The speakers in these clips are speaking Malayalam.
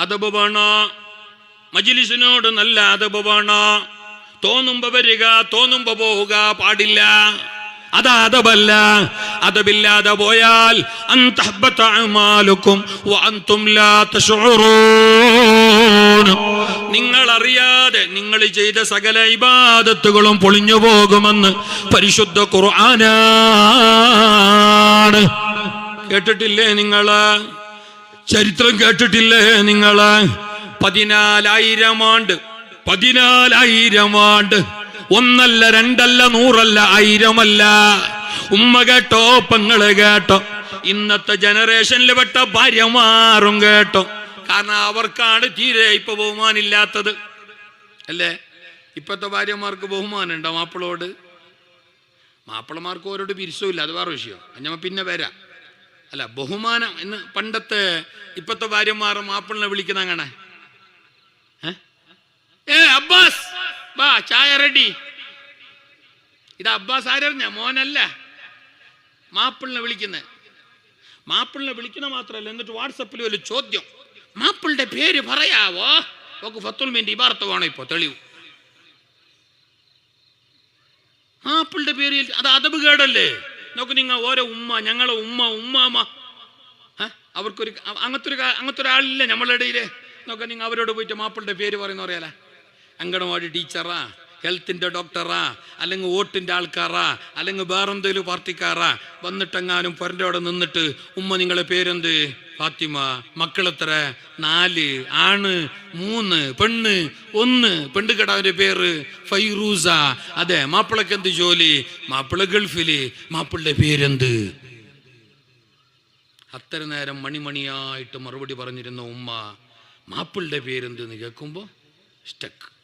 അതബ് വേണോ മജിലിസിനോട് നല്ല അതബ് വേണോ തോന്നുമ്പോ വരിക തോന്നുമ്പോ പോവുക പാടില്ല. അതാ അതബല്ല അതബില്ലാതെ പോയാൽ നിങ്ങൾ അറിയാതെ നിങ്ങൾ ചെയ്ത സകല ഇബാദത്തുകളും പൊളിഞ്ഞു പോകുമെന്ന് പരിശുദ്ധ ഖുർആനാണ്. കേട്ടിട്ടില്ലേ നിങ്ങൾ? ചരിത്രം കേട്ടിട്ടില്ലേ നിങ്ങൾ പതിനാലായിരം ആണ്ട്. പതിനാലായിരം ആണ്ട്. ഒന്നല്ല രണ്ടല്ല നൂറല്ല ആയിരമല്ല. ഉമ്മ കേട്ടോ പെങ്ങൾ കേട്ടോ. ഇന്നത്തെ ജനറേഷനിൽ പെട്ട ഭാര്യമാറും കേട്ടോ. കാരണം അവർക്കാണ് തീരെ ഇപ്പൊ ബഹുമാനില്ലാത്തത്. അല്ലേ? ഇപ്പത്തെ ഭാര്യമാർക്ക് ബഹുമാനുണ്ടോ മാപ്പിളോട്? മാപ്പിളമാർക്ക് ഓരോട് പിരിച്ചില്ല അത് വേറെ വിഷയം. അഞ്ഞമ്മ പിന്നെ വരാം. അല്ല ബഹുമാനം എന്ന് പണ്ടത്തെ ഇപ്പത്തെ ഭാര്യമാർ മാപ്പിളിനെ വിളിക്കുന്ന അങ്ങനെ ഏ? അബ്ബാസ് വാ ചായ റെഡി ഇത് അബ്ബാസ് ആരറിഞ്ഞ? മോനല്ല. മാപ്പിളിനെ വിളിക്കുന്നത് മാപ്പിളിനെ വിളിക്കുന്ന മാത്രമല്ല എന്നിട്ട് വാട്സപ്പിൽ ഒരു ചോദ്യം. മാപ്പിളുടെ പേര് പറയാവോ? ഒക്കെ ഫത്തുൽ മിന്റെ ഇബാർത്ത് വേണോ ഇപ്പോൾ തെളിവ്. മാപ്പിളുടെ പേര് അത് അതബ് കേടല്ലേ? നോക്ക് നിങ്ങൾ ഓരോ ഉമ്മ ഞങ്ങളെ ഉമ്മ ഉമ്മാമ. അവർക്കൊരു അങ്ങനത്തെ ഒരു അങ്ങനത്തെ ഒരാളില്ല നമ്മളുടെ ഇടയിൽ നോക്ക നിങ്ങൾ അവരോട് പോയിട്ട് മാപ്പിളുടെ പേര് പറയുന്ന പറയാലേ അങ്കണവാടി ടീച്ചറാ. ഹെൽത്തിന്റെ ഡോക്ടറാ അല്ലെങ്കിൽ വോട്ടിന്റെ ആൾക്കാറാ അല്ലെങ്കിൽ വേറെന്തെങ്കിലും പാർട്ടിക്കാറാ വന്നിട്ടെങ്ങാനും പൊരന്റെ അവിടെ നിന്നിട്ട് ഉമ്മ നിങ്ങളെ പേരെന്ത്? ഫാത്തിമ. മക്കളെത്ര? നാല്. ആണ്. മൂന്ന്. പെണ്ണ്. ഒന്ന്. പെണ്ണുകെടാവിന്റെ പേര് ഫൈറൂസ. അതെ മാപ്പിളക്ക് എന്ത് ജോലി? മാപ്പിള ഗൾഫിൽ. മാപ്പിളുടെ പേരെന്ത്? അത്ര നേരം മണിമണിയായിട്ട് മറുപടി പറഞ്ഞിരുന്ന ഉമ്മ മാപ്പിളുടെ പേരെന്ത് എന്ന് കേൾക്കുമ്പോൾ സ്റ്റക്ക്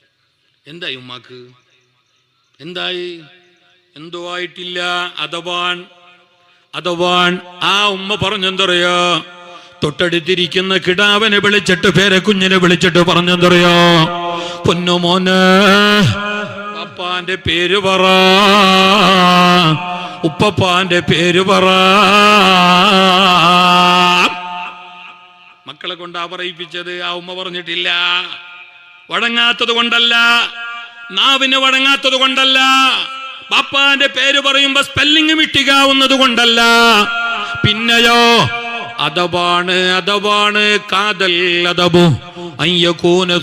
എന്തായി ഉമ്മാക്ക്? എന്തായി? എന്തോ ആയിട്ടില്ല അഥവാൻ അഥവാൻ ആ ഉമ്മ പറഞ്ഞെന്തറിയോ? തൊട്ടടുത്തിരിക്കുന്ന കിടാവനെ വിളിച്ചിട്ട് പേരെ കുഞ്ഞിനെ വിളിച്ചിട്ട് പറഞ്ഞെന്തറിയോ? പൊന്നുമോന് പപ്പാന്റെ പേര് പറ. ഉപ്പപ്പാന്റെ പേര് പറ. മക്കളെ കൊണ്ടാ പറയിപ്പിച്ചത് ആ ഉമ്മ പറഞ്ഞിട്ടില്ല. വഴങ്ങാത്തത് കൊണ്ടല്ല. നാവിന് വഴങ്ങാത്തത് കൊണ്ടല്ല. പാപ്പാന്റെ പേര് പറയുമ്പോ സ്പെല്ലിംഗ് മിട്ടികാവുന്നത് കൊണ്ടല്ല. പിന്നെയോ അതവാണ് അതവാണ് കാതൽ അതബു അയ്യക്കൂന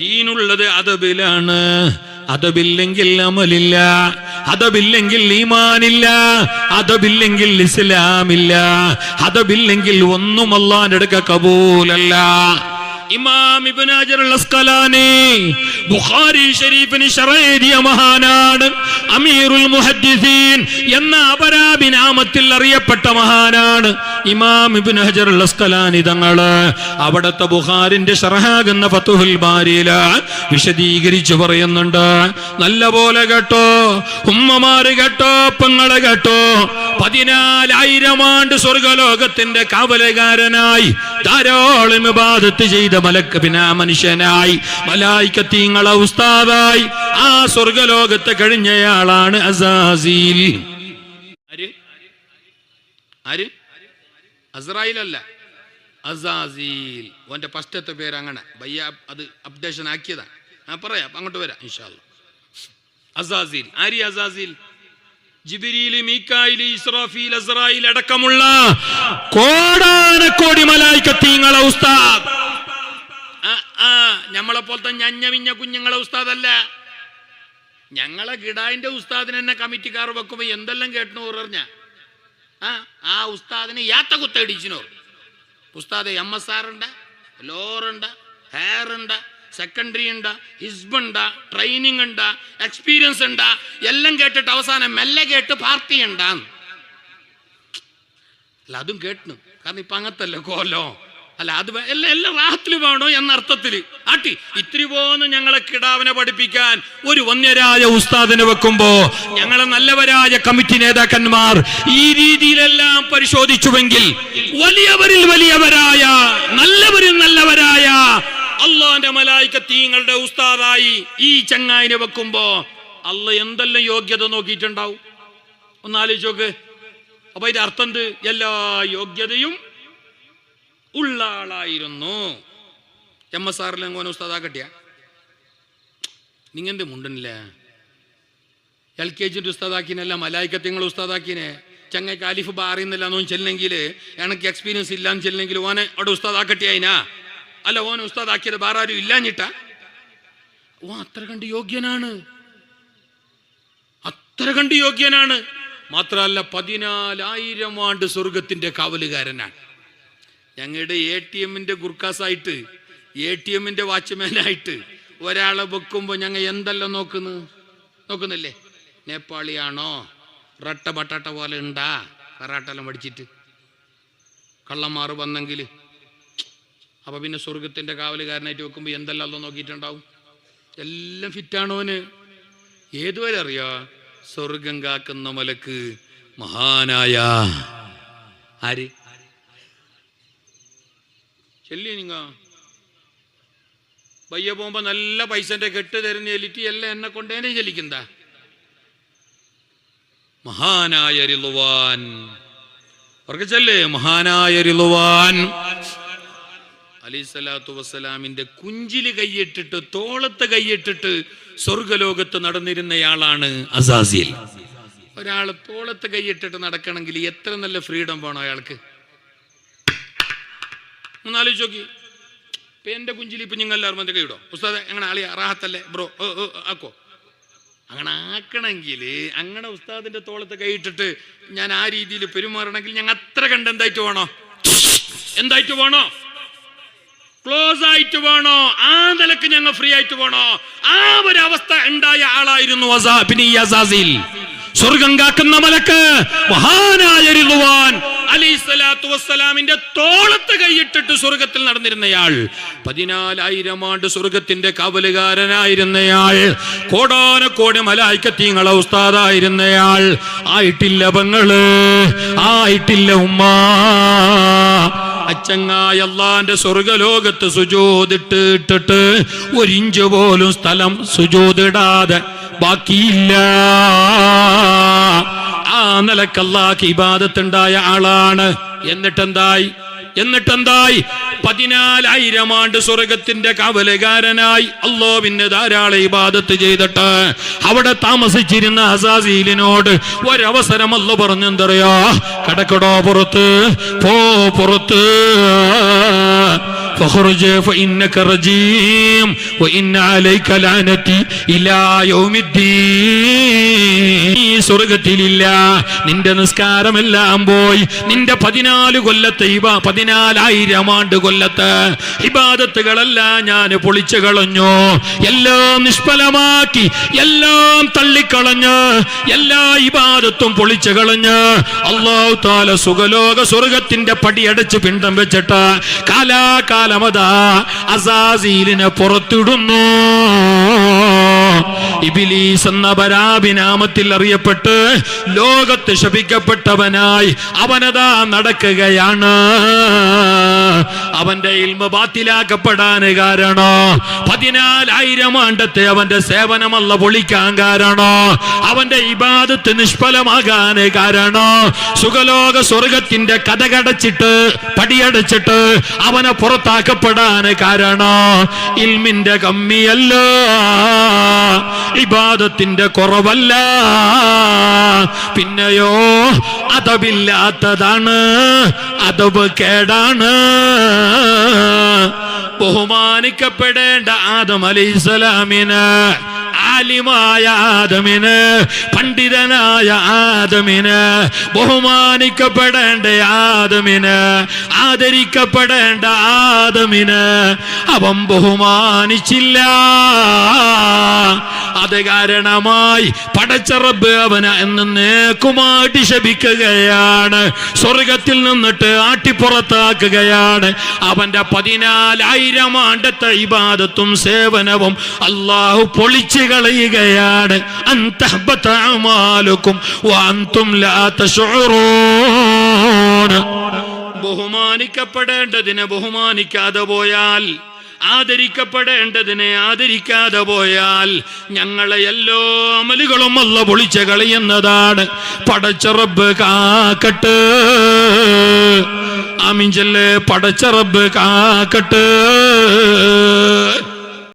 ദീനുള്ളത് അതബിലാണ് അതബില്ലെങ്കിൽ അമലില്ല. അതബില്ലെങ്കിൽ ഈമാനില്ല. അതബില്ലെങ്കിൽ ഇസ്ലാമില്ല. അതബില്ലെങ്കിൽ ഒന്നും അള്ളാന്റെ അടുക്ക കബൂലല്ല. ഇമാം ബുഖാരി ഷരീഫിന് എഴുതിയ മഹാനാണ് അമീറുൽ മുഹദ്ദിസീൻ എന്ന അപരാഭിനാമത്തിൽ അറിയപ്പെട്ട മഹാനാണ് ഇമാം ഇബ്നു ഹജർ അൽ അസ്കലാനി തങ്ങൾ അവിടുത്തെ ബുഖാരിന്റെ ഷറഹാകുന്ന ഫത്തുഹുൽ ബാരിയിൽ വിശദീകരിച്ചു പറയുന്നുണ്ട്. നല്ല പോലെ കേട്ടോ ഉമ്മമാര് കേട്ടോ പെങ്ങളെ കേട്ടോ. പതിനാലായിരം ആണ്ട് സ്വർഗലോകത്തിന്റെ കാവലുകാരനായി ധാരാളം ഇബാദത്ത് ചെയ്ത മലക്ക് പിന്നെ മനുഷ്യനായി. മലായിക്കത്തീങ്ങള ഉസ്താദായി. ആ സ്വർഗലോകത്തെ കഴിഞ്ഞയാളാണ് അസാസീൽ. ആര്? ആര്? അസ്രായിലല്ല. അസാസീൽ. ഓന്റെ ഫസ്റ്റത്തെ പേര് അങ്ങനെ. ബയ്യ അത് അപ്ഡേഷൻ ആക്കിയതാണ് ഞാൻ പറയാം. അങ്ങോട്ട് വരാം ഇൻഷാല്ല അസാസീൽ. ആരി അസാസീൽ? ജിബിരിയിൽ അടക്കമുള്ള കോടാനക്കോടി മലായിക്കത്തീങ്ങളെ ഉസ്താദ്. ആ, ഞമ്മളെ പോലത്തെ ഞഞ്ഞമിഞ്ഞ കുഞ്ഞുങ്ങളെ ഉസ്താദല്ല. ഞങ്ങളെ ഗിഡായിന്റെ ഉസ്താദിനെ തന്നെ കമ്മിറ്റിക്കാർ വെക്കുമ്പോ എന്തെല്ലാം കേട്ടു പറഞ്ഞ? ആ ആ ഉസ്താദിനെ യാത്ത കുത്തടിച്ചിനോ ഉസ്താദ് എം എസ് ആർ ഉണ്ട് ലോറുണ്ട് ഹെയർ ഉണ്ട് സെക്കൻഡറി ഉണ്ട് ഹിസ്ബുണ്ട് ട്രെയിനിങ് ഉണ്ട് എക്സ്പീരിയൻസ് ഉണ്ട് എല്ലാം കേട്ടിട്ട് അവസാനം മെല്ലെ കേട്ട് പാർട്ടി ഉണ്ടാന്ന് അല്ല അതും കേട്ടു കാരണം ഇപ്പൊ അങ്ങനത്തല്ലേ കോലോ? അല്ല അത് എല്ലാം എല്ലാം റാഹത്തിൽ വേണോ എന്ന അർത്ഥത്തിൽ ആട്ടി ഇത്തിരി പോന്ന് ഞങ്ങളെ കിടാവിനെ പഠിപ്പിക്കാൻ ഒരു വന്യരായ ഉസ്താദിനെ വെക്കുമ്പോ ഞങ്ങളെ നല്ലവരായ കമ്മിറ്റി നേതാക്കന്മാർ ഈ രീതിയിലെല്ലാം പരിശോധിച്ചുവെങ്കിൽ വലിയവരിൽ വലിയവരായ നല്ലവരിൽ നല്ലവരായ അള്ളാന്റെ മലായിക്കത്തീങ്ങളുടെ ഉസ്താദായി ഈ ചങ്ങായിനെ വെക്കുമ്പോ അള്ള എന്തെല്ലാം യോഗ്യത നോക്കിയിട്ടുണ്ടാവും? ഒന്നാലോചിച്ച് നോക്ക്. അപ്പൊ ഇതിന്റെ അർത്ഥം എന്ത് എല്ലാ യോഗ്യതയും ഉള്ള ആളായിരുന്നു. എം എസ് ആറിൽ അങ്ങനെ ഉസ്താദാക്കട്ടിയ? നിങ്ങന്റെ മുണ്ടനില്ല എൽ കെ ജിന്റെ ഉസ്താദാക്കിനല്ല മലായിക്കത്യങ്ങൾ ഉസ്താദാക്കിനെ. ചങ്ങക്ക് അലിഫ് ബാറിന്നില്ല എന്നൊന്നും ചെല്ലെങ്കിൽ എനിക്ക് എക്സ്പീരിയൻസ് ഇല്ലാന്ന് ചെല്ലെങ്കിൽ ഓനെ അവിടെ ഉസ്താദാക്കട്ടിയായിനാ? അല്ല ഓൻ ഉസ്താദാക്കിയത് വേറെ ആരും ഇല്ലാഞ്ഞിട്ട? ഓ അത്ര കണ്ട് യോഗ്യനാണ്. അത്ര കണ്ട് യോഗ്യനാണ്. മാത്രമല്ല പതിനാലായിരം ആണ്ട് സ്വർഗത്തിന്റെ കാവലുകാരനാണ്. ഞങ്ങളുടെ എ ടി എമ്മിന്റെ ഗുർക്കാസായിട്ട് എ ടി എമ്മിന്റെ വാച്ച്മാനായിട്ട് ഒരാളെ വെക്കുമ്പോൾ ഞങ്ങൾ എന്തെല്ലാം നോക്കുന്നു? നോക്കുന്നില്ലേ? നേപ്പാളിയാണോ? റട്ട ബട്ടാട്ട പോലെ ഉണ്ടാ? കറാട്ടെല്ലാം പഠിച്ചിട്ട്. കള്ളന്മാർ വന്നെങ്കിൽ അപ്പൊ പിന്നെ സ്വർഗത്തിന്റെ കാവലുകാരനായിട്ട് വെക്കുമ്പോൾ എന്തെല്ലാം അല്ലോ നോക്കിയിട്ടുണ്ടാവും? എല്ലാം ഫിറ്റാണോന് ഏതുവരെ അറിയാ? സ്വർഗം കാക്കുന്ന മലക്ക് മഹാനായ ആര്? ചെല്ലി നിങ്ങ. പയ്യ പോകുമ്പോ നല്ല പൈസന്റെ കെട്ട് തരുന്ന ചെല്ലിട്ട് എല്ലാം എന്നെ കൊണ്ടേനെ ചെല്ലിക്കുന്നതാ മഹാനായ റിലുവാൻ. അവർക്ക് ചെല്ലേ. മഹാനായ റിളുവാൻ അലിസ്വലാത്തു വസ്സലാമിന്റെ കുഞ്ചിൽ കൈയിട്ടിട്ട് തോളത്ത് കൈയിട്ടിട്ട് സ്വർഗലോകത്ത് നടന്നിരുന്നയാളാണ് അസാസിൽ ഒരാൾ തോളത്ത് കൈയിട്ടിട്ട് നടക്കണമെങ്കിൽ എത്ര നല്ല ഫ്രീഡം വേണം അയാൾക്ക്? ഒന്നാലോചിച്ച് നോക്കി. ഇപ്പൊ എന്റെ കുഞ്ചിൽ ഇപ്പൊ നിങ്ങൾ എല്ലാവരും എന്റെ കൈയിടോ? ഉസ്താദ് എങ്ങനെ ആളിയാ റാഹത്തല്ലേ? ബ്രോ ആക്കോ. അങ്ങനെ ആക്കണമെങ്കിൽ അങ്ങനെ ഉസ്താദിന്റെ തോളത്ത് കൈയിട്ടിട്ട് ഞാൻ ആ രീതിയിൽ പെരുമാറണമെങ്കിൽ ഞങ്ങൾ അത്ര കണ്ട് എന്തായിട്ട് വേണോ? എന്തായിട്ട് വേണോ? ക്ലോസ് ആയിട്ട് വേണോ? ആ നിലയ്ക്ക് ഞങ്ങൾ ഫ്രീ ആയിട്ട് വേണോ? ആ ഒരു അവസ്ഥ ഉണ്ടായ ആളായിരുന്നു അസാ- അസാസിൽ. സ്വർഗം കാക്കുന്ന മലക്ക് മഹാനായ അലിസ്ലാത്തു വസ്സലാമിന്റെ തോളത്ത് കൈയിട്ടിട്ട് സ്വർഗത്തിൽ നടന്നിരുന്നയാൾ. പതിനാലായിരം ആണ്ട് സ്വർഗത്തിന്റെ കാവലുകാരനായിരുന്നയാൾ. കോടാനക്കോടി മലായിക്കത്തീങ്ങള ഉസ്താദായിരുന്നയാൾ. ആയിട്ടില്ല പെങ്ങൾ ആയിട്ടില്ല ഉമ്മ. അച്ചങ്ങായ അള്ളാന്റെ സ്വർഗലോകത്ത് സുജോതിട്ട് ഇട്ടിട്ട് ഒരിഞ്ച് പോലും സ്ഥലം സുജോതിടാതെ ബാക്കിയില്ല. ആ നിലക്കല്ലാക്ക് ഇബാദത്തുണ്ടായ ആളാണ്. എന്നിട്ടെന്തായി? എന്നിട്ടെന്തായി? പതിനാലായിരം ആണ്ട് സ്വർഗത്തിന്റെ കാവലുകാരനായി അള്ളോവിന് ധാരാളം ഇബാദത്ത് ചെയ്തിട്ട് അവിടെ താമസിച്ചിരുന്ന അസാസീലിനോട് ഒരവസരം അല്ല പറഞ്ഞെന്തറിയോ കടക്കടോ പുറത്ത് പോ പുറത്ത് فخرج فإنك رجيم وإن عليك لعنتي إلى يوم الدين ഈ സ്വർഗത്തിലില്ല. നിന്റെ നിസ്കാരമെല്ലാം പോയി. നിന്റെ പതിനാല് കൊല്ലത്തെ ഇവ പതിനാലായിരം ആണ്ട് കൊല്ലത്ത് ഇബാദത്തുകളെല്ലാം ഞാൻ പൊളിച്ചു കളഞ്ഞു. എല്ലാം നിഷ്ഫലമാക്കി എല്ലാം തള്ളിക്കളഞ്ഞ് എല്ലാ ഇബാദത്തും പൊളിച്ചു കളഞ്ഞ് അള്ളാഹു താല സുഖലോക സ്വർഗത്തിന്റെ പടിയടച്ച് പിണ്ടം വെച്ചിട്ട് കാലാകാലമതാ അസാസീലിനെ പുറത്തിടുന്നു. ഇബിലീസ് എന്ന പരാഭിനാമത്തിൽ അറിയപ്പെട്ട് ലോകത്ത് ശപിക്കപ്പെട്ടവനായി അവനതാ നടക്കുകയാണ്. അവന്റെ ഇൽമ ബാത്തിലാക്കപ്പെടാൻ കാരണോ. പതിനാലായിരം ആണ്ടത്തെ അവന്റെ സേവനമല്ല പൊളിക്കാൻ കാരണോ. അവന്റെ ഇബാദത്ത് നിഷ്ഫലമാകാൻ കാരണോ. സുഖലോക സ്വർഗത്തിന്റെ കഥകടച്ചിട്ട് പടിയടച്ചിട്ട് അവനെ പുറത്താക്കപ്പെടാൻ കാരണോ. ഇൽമിന്റെ കമ്മിയല്ല ഇബാദത്തിന്റെ കുറവല്ല. പിന്നെയോ അതവില്ലാത്തതാണ് അതവ് കേടാണ്. ബഹുമാനിക്കപ്പെടേണ്ട ആദം അലൈസലാമിന് ആലിമായ ആദമിന് പണ്ഡിതനായ ആദമിന് ബഹുമാനിക്കപ്പെടേണ്ട ആദമിന് ആദരിക്കപ്പെടേണ്ട ആദമിന് അവൻ ബഹുമാനിച്ചില്ല. അത് കാരണമായി പടച്ചറബ് അവന് എന്ന് നേക്കുമാട്ടി ശപിക്കുകയാണ്. സ്വർഗത്തിൽ നിന്നിട്ട് ആട്ടിപ്പുറത്താക്കുകയാണ്. അവന്റെ പതിനാലായിരം ആണ്ടത്തെ ഇബാദത്തും സേവനവും അള്ളാഹു പൊളിച്ചു കളയുകയാണ്. അന്തഹ്ബത അമാലുക്കും വഅൻതും ലാ തശഉറൂൻ ബഹുമാനിക്കപ്പെടേണ്ടതിനെ ബഹുമാനിക്കാതെ പോയാൽ ആദരിക്കപ്പെടേണ്ടതിനെ ആദരിക്കാതെ പോയാൽ ഞങ്ങളെ എല്ലാ അമലുകളും അല്ല പൊളിച്ച കളയുന്നതാണ്. പടച്ചറബ് കാക്കട്ട്. ആമിഞ്ചല്ലേ പടച്ചറബ് കാക്കട്ട്.